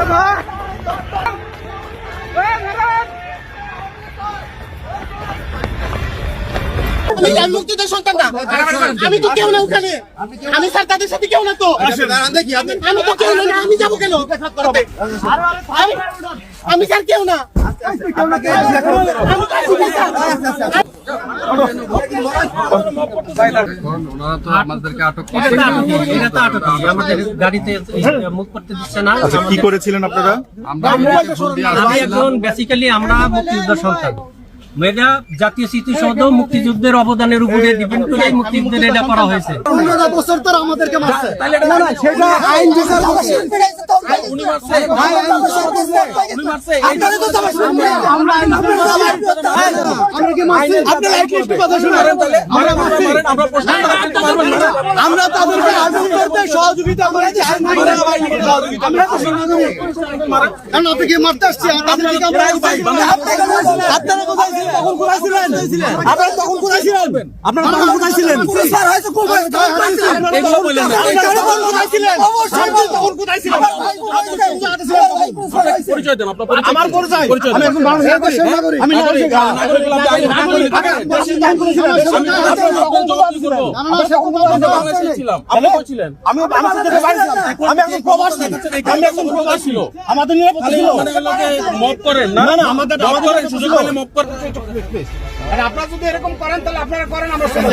Come on! আমি জান মুক্তিদের সন্তান না। আমি তো কেউ না ওখানে। আমি স্যার তাদের সাথে কেউ না তো। আমি তো কেউ না আমি যাব কেন? আমি- আমি স্যার কেউ না আমি কাছে না, স্যার। এখন ওনারা তো আমাদেরকে আটক এটা করছে তো আটক, এটা তো আটক। আমাদের গাড়িতে মুখ করতে দিচ্ছে না আচ্ছা কি করেছিলেন আপনারা? আমরা। একজন বেসিক্যালি আমরা মুক্তিযোদ্ধার সন্তান। মেয়েরা জাতীয় স্মৃতিসৌধ মুক্তিযুদ্ধের অবদানের উপরে ডিপেন্ড করে মুক্তিযুদ্ধের এটা করা হয়েছে পনেরো বছর তো আমাদেরকে মারছে আমরা তাদেরকে আগুন করতে সহযোগিতা করেছি আমরা তো কারণ মারতে আসছি আপনারা কোথায় তখন কোথায় ছিলেন আপনারা তখন কোথায় ছিলেন আপনারা তখন কোথায় ছিলেন স্যার হয়তো কোথায় ছিলেন তখন কোথায় ছিলেন পরিচয় দেন আপনার আমার পরিচয় আমি একজন বাংলাদেশের নাগরিক আমি নাগরিক নাগরিক বাংলাদেশে ছিলাম আপনি কই ছিলেন আমি বাংলাদেশ থেকে বাইরে ছিলাম। আমি একজন প্রবাসী আমি একজন প্রবাসী আমাদের নিরাপত্তা ছিল মানে করেন না না, না, আমাদের সুযোগ। পেলে মব করেন আর আপনারা যদি এরকম করেন তাহলে আপনারা করেন আমরা শুনব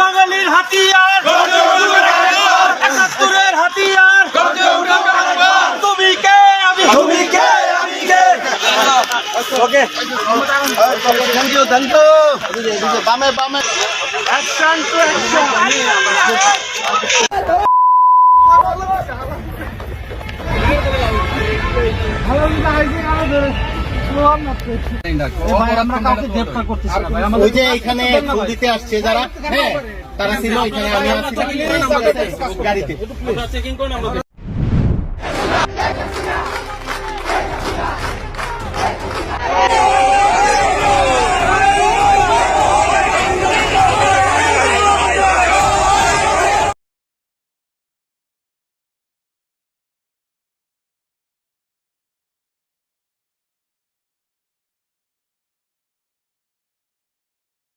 বাঙালির হাতিয়ার একাত্তরের হাতিয়ার তুমি কে আমি তুমি কে আমি কে okay thank you thank you বামে বামে। অ্যাকশন টু অ্যাকশন আমরা কাউকে গ্রেফতার করতেছি না ভাই ওই যে এখানে ফুল দিতে আসছে যারা হ্যাঁ তারা ছিল এখানে আমি গাড়িতে।